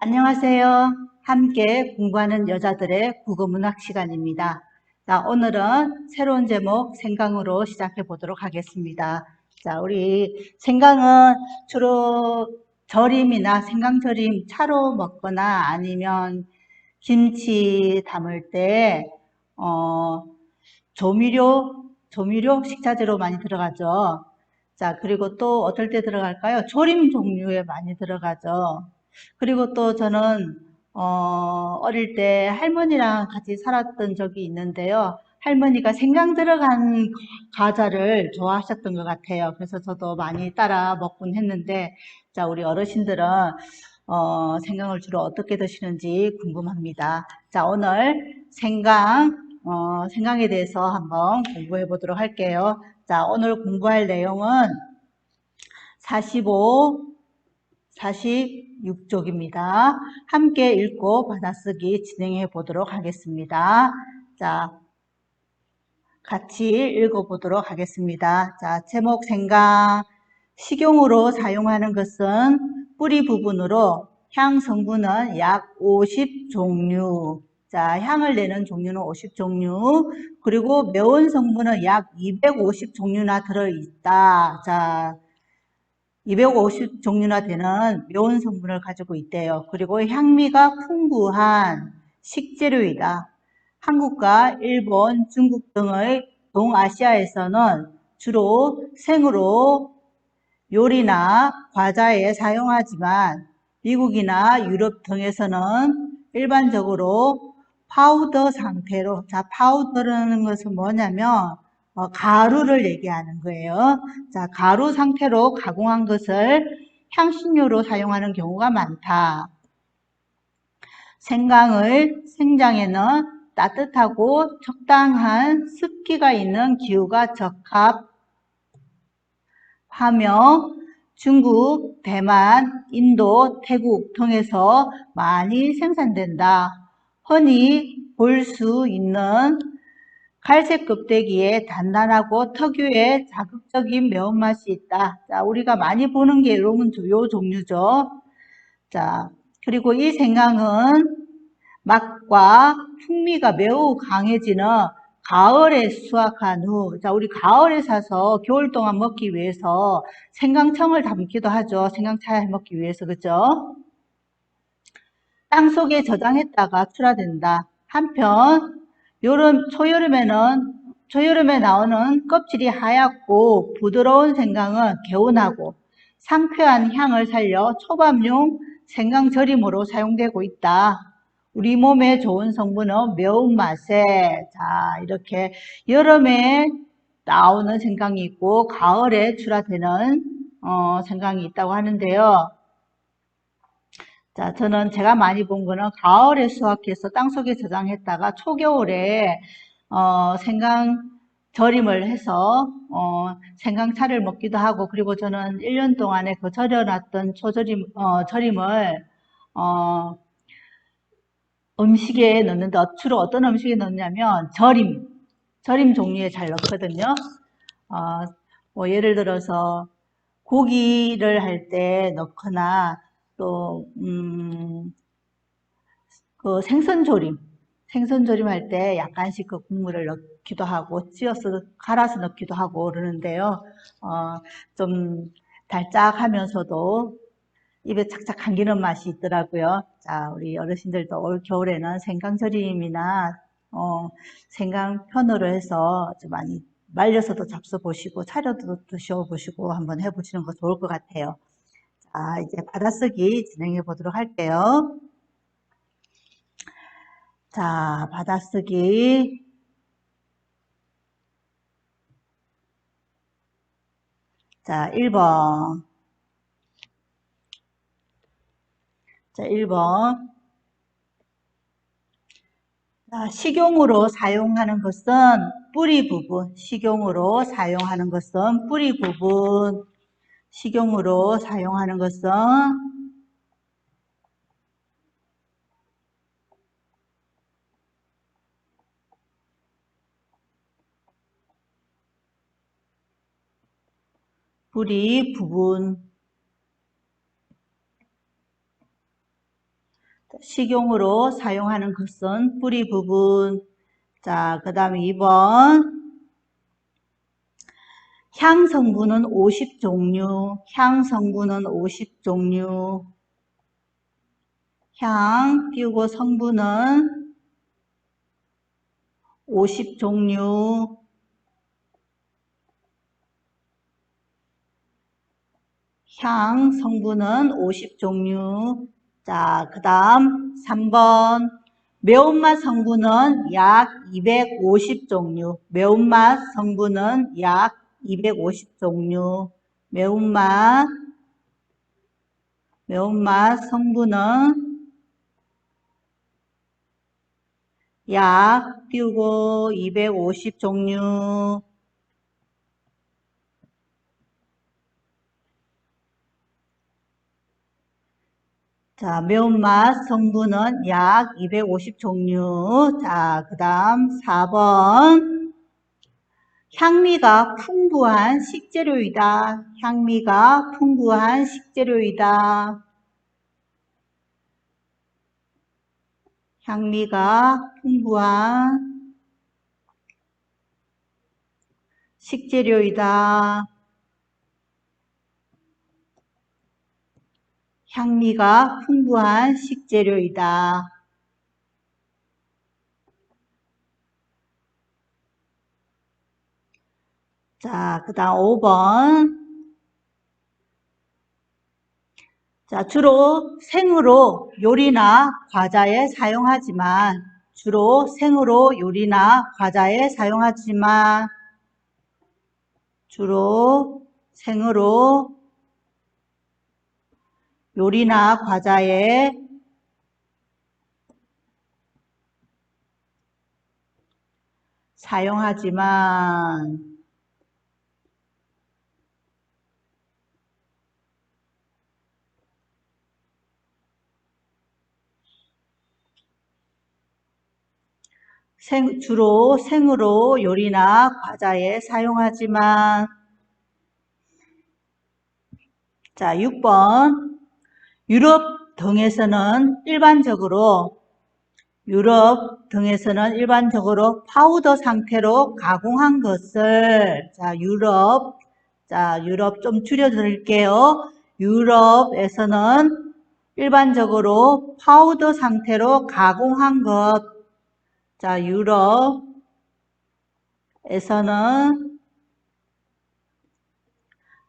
안녕하세요. 함께 공부하는 여자들의 국어문학 시간입니다. 자, 오늘은 새로운 제목 생강으로 시작해 보도록 하겠습니다. 자, 우리 생강은 주로 절임이나 생강절임 차로 먹거나 아니면 김치 담을 때, 어, 조미료, 조미료 식자재로 많이 들어가죠. 자, 그리고 또 어떨 때 들어갈까요? 조림 종류에 많이 들어가죠. 그리고 또 저는 어, 어릴 때 할머니랑 같이 살았던 적이 있는데요. 할머니가 생강 들어간 과자를 좋아하셨던 것 같아요. 그래서 저도 많이 따라 먹곤 했는데, 자, 우리 어르신들은 어, 생강을 주로 어떻게 드시는지 궁금합니다. 자, 오늘 생강, 어, 생강에 대해서 한번 공부해 보도록 할게요. 자, 오늘 공부할 내용은 45, 46쪽입니다. 함께 읽고 받아쓰기 진행해 보도록 하겠습니다. 자, 같이 읽어보도록 하겠습니다. 자, 제목 생강. 식용으로 사용하는 것은 뿌리 부분으로 향 성분은 약 50종류. 자, 향을 내는 종류는 50종류. 그리고 매운 성분은 약 250종류나 들어있다. 자, 250 종류나 되는 매운 성분을 가지고 있대요. 그리고 향미가 풍부한 식재료이다. 한국과 일본, 중국 등의 동아시아에서는 주로 생으로 요리나 과자에 사용하지만 미국이나 유럽 등에서는 일반적으로 파우더 상태로 자 파우더라는 것은 뭐냐면 어, 가루를 얘기하는 거예요. 자 가루 상태로 가공한 것을 향신료로 사용하는 경우가 많다. 생강을 생장에는 따뜻하고 적당한 습기가 있는 기후가 적합하며 중국, 대만, 인도, 태국 등에서 많이 생산된다. 흔히 볼 수 있는 갈색 껍데기에 단단하고 특유의 자극적인 매운맛이 있다. 자, 우리가 많이 보는 게 이런 요 종류죠. 자, 그리고 이 생강은 맛과 풍미가 매우 강해지는 가을에 수확한 후, 자, 우리 가을에 사서 겨울 동안 먹기 위해서 생강청을 담기도 하죠. 생강차에 먹기 위해서, 그죠? 땅 속에 저장했다가 출하된다. 한편, 여름, 초여름에는, 초여름에 나오는 껍질이 하얗고 부드러운 생강은 개운하고 상쾌한 향을 살려 초밥용 생강절임으로 사용되고 있다. 우리 몸에 좋은 성분은 매운맛에 자 이렇게 여름에 나오는 생강이 있고 가을에 출하되는 어, 생강이 있다고 하는데요. 자 저는 제가 많이 본 거는 가을에 수확해서 땅속에 저장했다가 초겨울에 어, 생강 절임을 해서 어, 생강차를 먹기도 하고 그리고 저는 1년 동안에 그 절여놨던 초절임 어, 절임을 어, 음식에 넣는데 주로 어떤 음식에 넣냐면 절임, 절임 종류에 잘 넣거든요. 어, 뭐 예를 들어서 고기를 할 때 넣거나 또 음, 그 생선조림, 생선조림 할 때 약간씩 그 국물을 넣기도 하고 찌어서 갈아서 넣기도 하고 그러는데요. 어, 좀 달짝하면서도 입에 착착 감기는 맛이 있더라고요. 자, 우리 어르신들도 올 겨울에는 생강절임이나 어, 생강 편으로 해서 좀 많이 말려서도 잡숴 보시고 차려도 드셔 보시고 한번 해보시는 거 좋을 것 같아요. 자, 이제 받아쓰기 진행해 보도록 할게요. 자, 받아쓰기. 자, 1번. 자, 1번. 자, 식용으로 사용하는 것은 뿌리 부분. 식용으로 사용하는 것은 뿌리 부분. 식용으로 사용하는 것은 뿌리 부분 식용으로 사용하는 것은 뿌리 부분. 자, 그 다음에 2번. 향 성분은 50종류. 향 성분은 50종류. 향 띄우고 성분은 50종류. 향 성분은 50종류. 자, 그 다음 3번. 매운맛 성분은 약 250종류. 매운맛 성분은 약 250 종류. 매운맛, 매운맛 성분은 약 띄우고 250 종류. 자, 매운맛 성분은 약 250 종류. 자, 그 다음 4번. 향미가 풍부한 식재료이다. 향미가 풍부한 식재료이다. 향미가 풍부한 식재료이다. 향미가 풍부한 식재료이다. 자, 그 다음 5번. 자, 주로 생으로 요리나 과자에 사용하지만, 주로 생으로 요리나 과자에 사용하지만, 주로 생으로 요리나 과자에 사용하지만 생, 주로 생으로 요리나 과자에 사용하지만. 자, 6번. 유럽 등에서는 일반적으로 유럽 등에서는 일반적으로 파우더 상태로 가공한 것을 자, 유럽 자, 유럽 좀 줄여 드릴게요. 유럽에서는 일반적으로 파우더 상태로 가공한 것 자, 유럽에서는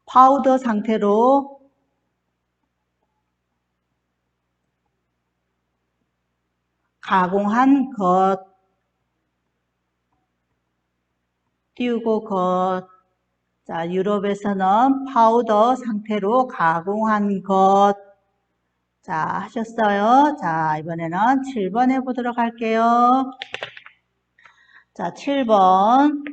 파우더 상태로 가공한 것, 띄우고 것. 자, 유럽에서는 파우더 상태로 가공한 것. 자, 하셨어요? 자, 이번에는 7번 해보도록 할게요. 자, 7번.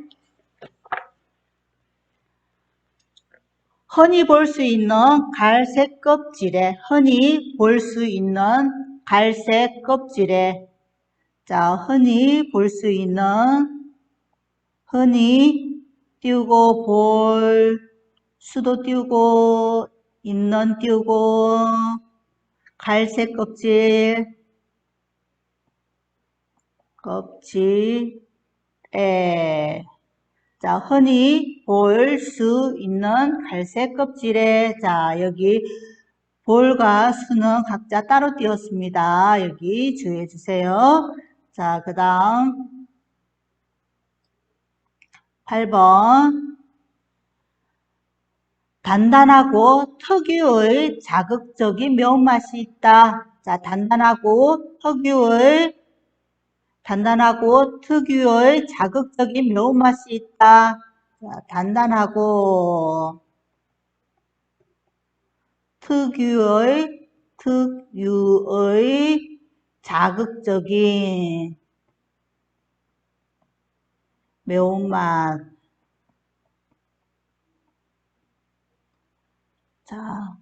흔히 볼 수 있는 갈색 껍질에, 흔히 볼 수 있는 갈색 껍질에, 자, 흔히 볼 수 있는, 흔히 띄우고 볼, 수도 띄우고, 있는 띄우고, 갈색 껍질, 껍질에, 자, 흔히 볼 수 있는 갈색 껍질에, 자, 여기 볼과 수는 각자 따로 띄었습니다. 여기 주의해 주세요. 자, 그 다음 8번 단단하고 특유의 자극적인 매운맛이 있다. 자, 단단하고 특유의 단단하고 특유의 자극적인 매운맛이 있다. 자, 단단하고 특유의 특유의 자극적인 매운맛. 자,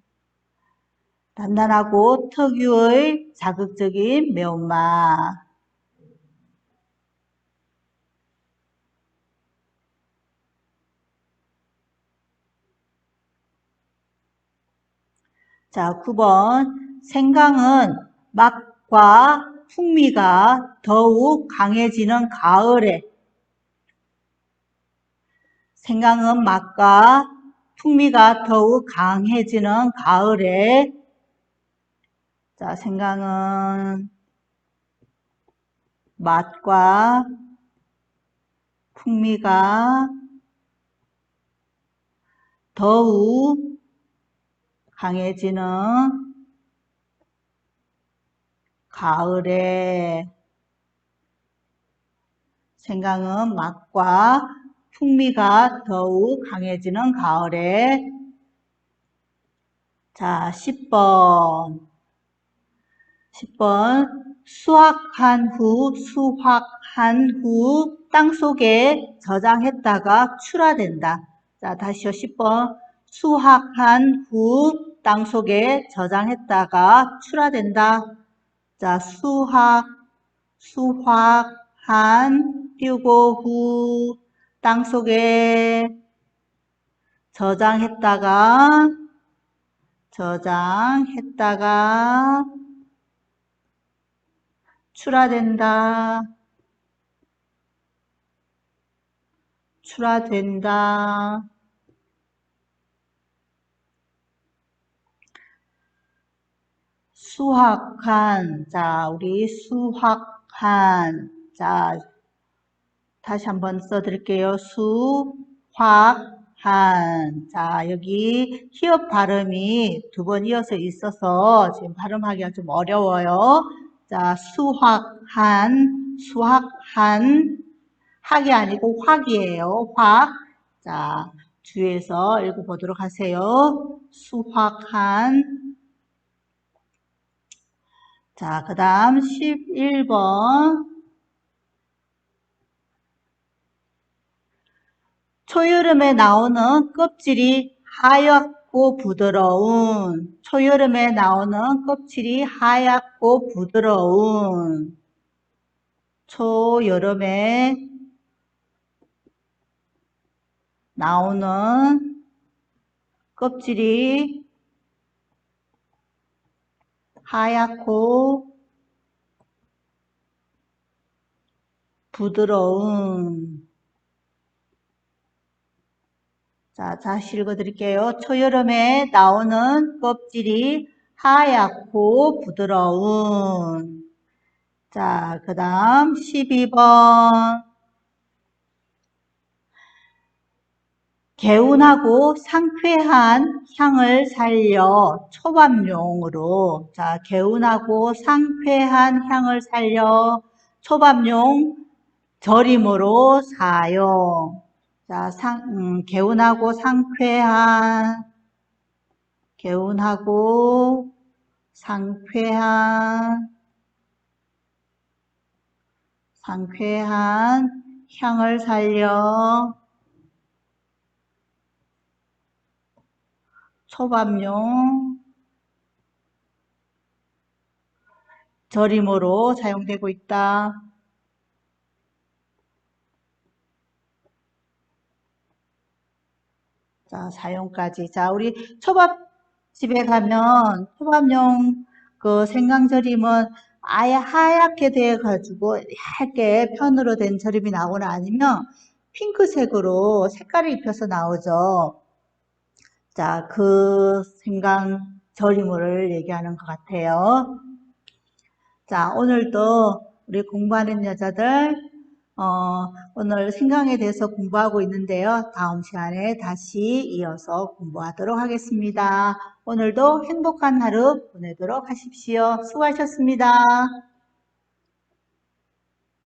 단단하고 특유의 자극적인 매운맛. 자, 9번. 생강은 막 맛과 풍미가 더욱 강해지는 가을에 생강은 맛과 풍미가 더욱 강해지는 가을에. 자, 생강은 맛과 풍미가 더욱 강해지는 가을에. 생강은 맛과 풍미가 더욱 강해지는 가을에. 자 10번. 10번. 수확한 후 수확한 후 땅속에 저장했다가 출하된다. 자 다시요. 10번. 수확한 후 땅속에 저장했다가 출하된다. 자 수확 수확한 띄우고 후 땅속에 저장했다가 저장했다가 출하된다. 출하된다. 수확한, 자, 우리 수확한, 자, 다시 한번 써드릴게요. 수확한. 자, 여기 히읗 발음이 두 번 이어서 있어서 지금 발음하기가 좀 어려워요. 자, 수확한, 수확한, 학이 아니고 확이에요. 확. 자, 주에서 읽어보도록 하세요. 수확한. 자, 그 다음 11번. 초여름에 나오는 껍질이 하얗고 부드러운. 초여름에 나오는 껍질이 하얗고 부드러운. 초여름에 나오는 껍질이 하얗고 부드러운 자, 다시 읽어드릴게요. 초여름에 나오는 껍질이 하얗고 부드러운. 자, 그 다음 12번. 개운하고 상쾌한 향을 살려 초밥용으로. 자, 개운하고 상쾌한 향을 살려 초밥용 절임으로 사용. 자, 상, 음, 개운하고 상쾌한, 개운하고 상쾌한, 상쾌한 향을 살려 초밥용 절임으로 사용되고 있다. 자, 사용까지. 자, 우리 초밥집에 가면 초밥용 그 생강절임은 아예 하얗게 돼 가지고 얇게 편으로 된 절임이 나오나 아니면 핑크색으로 색깔을 입혀서 나오죠. 자, 그 생강 절임을 얘기하는 것 같아요. 자, 오늘도 우리 공부하는 여자들 어, 오늘 생강에 대해서 공부하고 있는데요. 다음 시간에 다시 이어서 공부하도록 하겠습니다. 오늘도 행복한 하루 보내도록 하십시오. 수고하셨습니다.